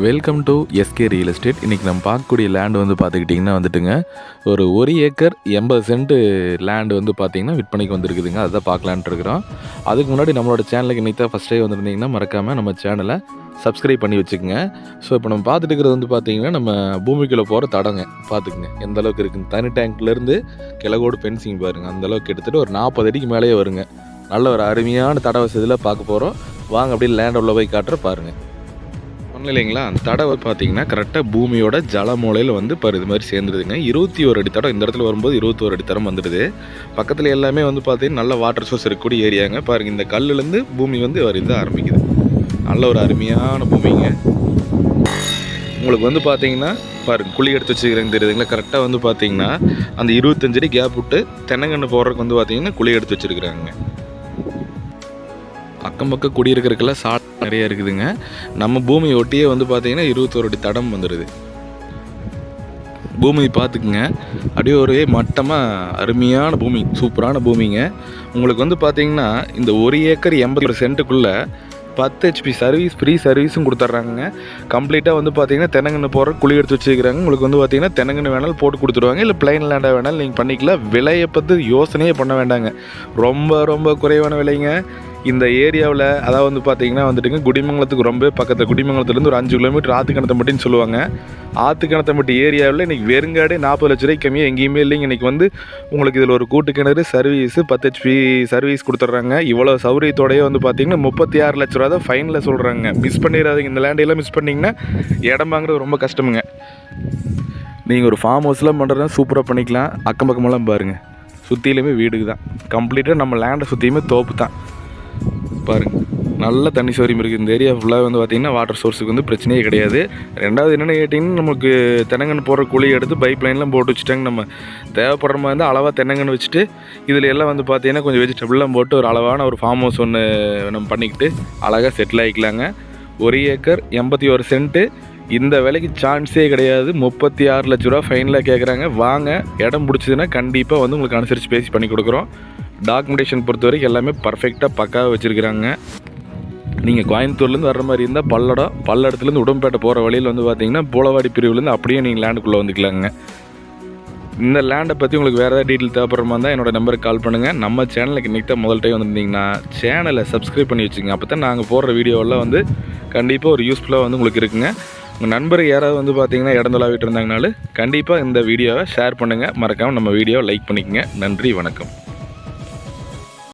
Welcome to SK real estate இன்றைக்கி நம்ம பார்க்கக்கூடிய லேண்ட் வந்து பார்த்துக்கிட்டிங்கன்னா வந்துட்டுங்க ஒரு ஒரு ஏக்கர் எண்பது சென்ட் லேண்ட் வந்து பார்த்திங்கன்னா விற்பனைக்கு வந்திருக்குதுங்க. அதுதான் பார்க்கலான்ட்டு இருக்கிறோம். அதுக்கு முன்னாடி நம்மளோட சேனலுக்கு இன்றைக்கி தான் ஃபஸ்ட் டே வந்திருந்தீங்கன்னா மறக்காமல் நம்ம சேனலை சப்ஸ்கிரைப் பண்ணி வச்சுக்கோங்க. ஸோ இப்போ நம்ம பார்த்துட்டு இருக்கிறது வந்து பார்த்திங்கன்னா நம்ம பூமிக்குள்ளே போகிற தடங்க. பார்த்துக்குங்க. எந்த அளவுக்கு இருக்குங்க தனி டேங்க்லேருந்து கிழகோடு பென்சிங் பாருங்கள் அந்த அளவுக்கு ஒரு நாற்பது அடிக்கு மேலேயே வருங்க. நல்ல ஒரு அருமையான தட வசதியில் பார்க்க போகிறோம் வாங்க அப்படியே லேண்ட் உள்ள போய் காட்டுற பாருங்கள் ஒன்றும் இல்லைங்களா அந்த தடை பார்த்தீங்கன்னா கரெக்டாக பூமியோட ஜலமூலையில் வந்து இப்போ இது மாதிரி சேர்ந்துருதுங்க. இருபத்தி ஒரு அடி தடம். இந்த இடத்துல வரும்போது இருபத்தி ஒரு அடி தரம் வந்துடுது. பக்கத்தில் எல்லாமே வந்து பார்த்தீங்கன்னா நல்ல வாட்டர் சோர்ஸ் இருக்கக்கூடிய ஏரியாங்க பாருங்கள் இந்த கல்லுலேருந்து பூமி வந்து ஒரு ஆரம்பிக்குது. நல்ல ஒரு அருமையான பூமிங்க. உங்களுக்கு வந்து பார்த்தீங்கன்னா பாருங்க குழி எடுத்து வச்சுக்கிறேங்க தெரியுதுங்களா கரெக்டாக வந்து பார்த்தீங்கன்னா அந்த இருபத்தஞ்சு அடி கேப் விட்டு தென்னங்கன்று போடுறதுக்கு வந்து பார்த்தீங்கன்னா குழி எடுத்து வச்சுருக்குறாங்க. அக்கம் பக்கம் குடியிருக்கிறதுக்கெல்லாம் சா நிறைய இருக்குதுங்க. நம்ம பூமியை ஒட்டியே வந்து பார்த்தீங்கன்னா இருபத்தோரு அடி தடம் வந்துடுது பூமி பார்த்துக்குங்க. அப்படியே ஒரே மட்டமாக அருமையான பூமி சூப்பரான பூமிங்க. உங்களுக்கு வந்து பார்த்தீங்கன்னா இந்த ஒரு ஏக்கர் எண்பது ஒரு சென்ட்டுக்குள்ளே பத்து ஹெச்பி சர்வீஸ் ஃப்ரீ சர்வீஸும் கொடுத்துட்றாங்க கம்ப்ளீட்டாக வந்து பார்த்தீங்கன்னா தென்னங்கன்று போகிற குழி எடுத்து வச்சுக்கிறாங்க உங்களுக்கு வந்து பார்த்தீங்கன்னா தென்னங்கன்று வேணாலும் போட்டு கொடுத்துருவாங்க இல்லை பிளைன் லேண்டாக வேணாலும் நீங்கள் பண்ணிக்கலாம். விலையை பற்றி யோசனையே பண்ண வேண்டாங்க. ரொம்ப ரொம்ப குறைவான விலைங்க. இந்த ஏரியாவில் அதாவது வந்து பார்த்தீங்கன்னா வந்துட்டுங்க குடிமங்கலத்துக்கு ரொம்ப பக்கத்தில் குடிமங்கலத்துலேருந்து ஒரு அஞ்சு கிலோமீட்டர் ஆத்துக்கணத்தம்பட்டின்னு சொல்லுவாங்க. ஆற்றுக்கணத்தம்பட்டி ஏரியாவில் இன்றைக்கி வெறுங்காடே நாற்பது லட்ச ரூபாய்க்கு கம்மியாக எங்கேயுமே இல்லைங்க. இன்றைக்கி வந்து உங்களுக்கு இதில் ஒரு கூட்டு கிணறு சர்வீஸு பத்து ஹெச்பி சர்வீஸ் கொடுத்துட்றாங்க. இவ்வளோ சௌரியத்தோடையே வந்து பார்த்தீங்கன்னா முப்பத்தி ஆறு லட்ச ரூபா தான் ஃபைனில் சொல்கிறாங்க மிஸ் பண்ணிடாதீங்க. இந்த லேண்டையெல்லாம் மிஸ் பண்ணிங்கன்னா இடம் வாங்குறது ரொம்ப கஷ்டமுங்க. நீங்கள் ஒரு ஃபார்ம் ஹவுஸ்லாம் பண்ணுறதா சூப்பராக பண்ணிக்கலாம். அக்கம் பக்கமெல்லாம் பாருங்கள் சுற்றிலுமே வீடுக்கு தான். கம்ப்ளீட்டாக நம்ம லேண்டை சுற்றியுமே தோப்பு தான் பாருங்க. நல்ல தண்ணி சௌரியம் இருக்குது இந்த ஏரியா ஃபுல்லாக வந்து பார்த்திங்கன்னா வாட்டர் சோர்ஸுக்கு வந்து பிரச்சனையே கிடையாது. ரெண்டாவது என்னென்னு கேட்டிங்கன்னா நமக்கு தென்னங்கன்று போடுற குழியை எடுத்து பைப் லைன்லாம் போட்டு வச்சுட்டாங்க நம்ம. தேவைப்படுற மாதிரி இருந்தால் அளவாக தென்னங்கன்று வச்சுட்டு இதில் எல்லாம் வந்து பார்த்திங்கன்னா கொஞ்சம் வெஜிடபிள்லாம் போட்டு ஒரு அளவான ஒரு ஃபார்ம் ஹவுஸ் ஒன்று நம்ம பண்ணிக்கிட்டு அழகாக செட்டில் ஆகிக்கலாங்க ஒரு ஏக்கர் எண்பத்தி ஒரு சென்ட்டு இந்த விலைக்கு சான்ஸே கிடையாது. முப்பத்தி ஆறு லட்ச ரூபா ஃபைனில் கேட்குறாங்க வாங்க இடம் பிடிச்சதுன்னா கண்டிப்பாக வந்து உங்களுக்கு அனுசரித்து பேசி பண்ணி கொடுக்குறோம். டாக்குமெண்டேஷன் பொறுத்த வரைக்கும் எல்லாமே பர்ஃபெக்டாக பக்காவாக வச்சுருக்குறாங்க. நீங்கள் கோயம்புத்தூர்லேருந்து வர்ற மாதிரி இருந்தால் பல்லடம் பல்லடத்துலேருந்து உடம்பேட்டை போகிற வழியில் வந்து பார்த்தீங்கன்னா பூலவாடி பிரிவுலேருந்து அப்படியே நீங்கள் லேண்டுக்குள்ளே வந்துக்கலாங்க. இந்த லேண்டை பற்றி உங்களுக்கு வேறு ஏதாவது டீட்டெயில் தேவைப்படுற மாதிரி இருந்தால் என்னோடய நம்பருக்கு கால் பண்ணுங்கள் நம்ம சேனலுக்கு இன்றைக்கி தான் முதல் டைம் வந்திருந்தீங்கன்னா சேனலை சப்ஸ்கிரைப் பண்ணி வச்சுங்க அப்போ தான் நாங்கள் போடுற வீடியோவெல்லாம் வந்து கண்டிப்பாக ஒரு யூஸ்ஃபுல்லாக வந்து உங்களுக்கு இருக்குங்க. உங்கள் நண்பர் யாராவது வந்து பார்த்தீங்கன்னா இடந்தொலாவிட்டு இருந்தாங்கனாலும் கண்டிப்பாக இந்த வீடியோவை ஷேர் பண்ணுங்கள் மறக்காமல் நம்ம வீடியோவை லைக் பண்ணிக்கங்க. நன்றி வணக்கம்.